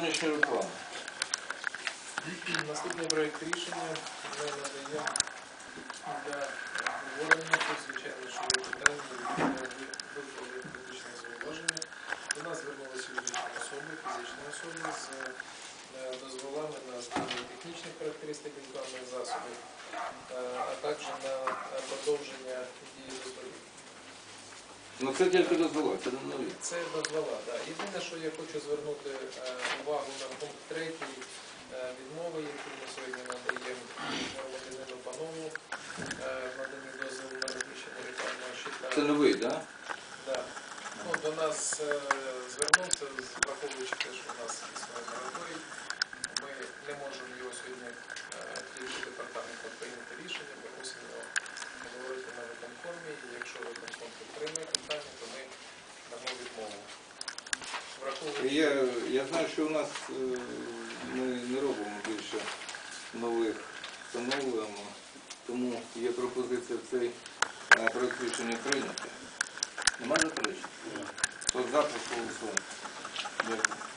зовнішньої реклами. Наступний проект рішення ми надаємо для обговорення. Звичайно, що є питання, які висловили зауваження. До нас звернулися юридичні особи, фізичні особи з е, дозволами на створення технічних характеристик рекламних засобів, е, а також на Ну це тільки дозвола, це не нові. Це дозвола, так. Єдине, що я хочу звернути е, увагу на пункт третій е, відмови, яку ми сьогодні надаємо громадянину панову, е, надані дозволу на розміщення рекламного щита. Це новий, так? Да? Да. Ну, до нас звернувся, враховуючи те, що у нас існує мораторій, ми не можемо його сьогодні е, тільки департаментом прийняти рішення, ми мусимо його говорити на виконкомі, і якщо виконком підтримує питання, то ми дамо відмову. Враховуючи, Я, я знаю, що у нас е, ми не робимо більше нових встановлюємо, тому є пропозиція цей е, проект рішення прийняти. Немає заперечень? Хто завтра голосуємо. Дякую.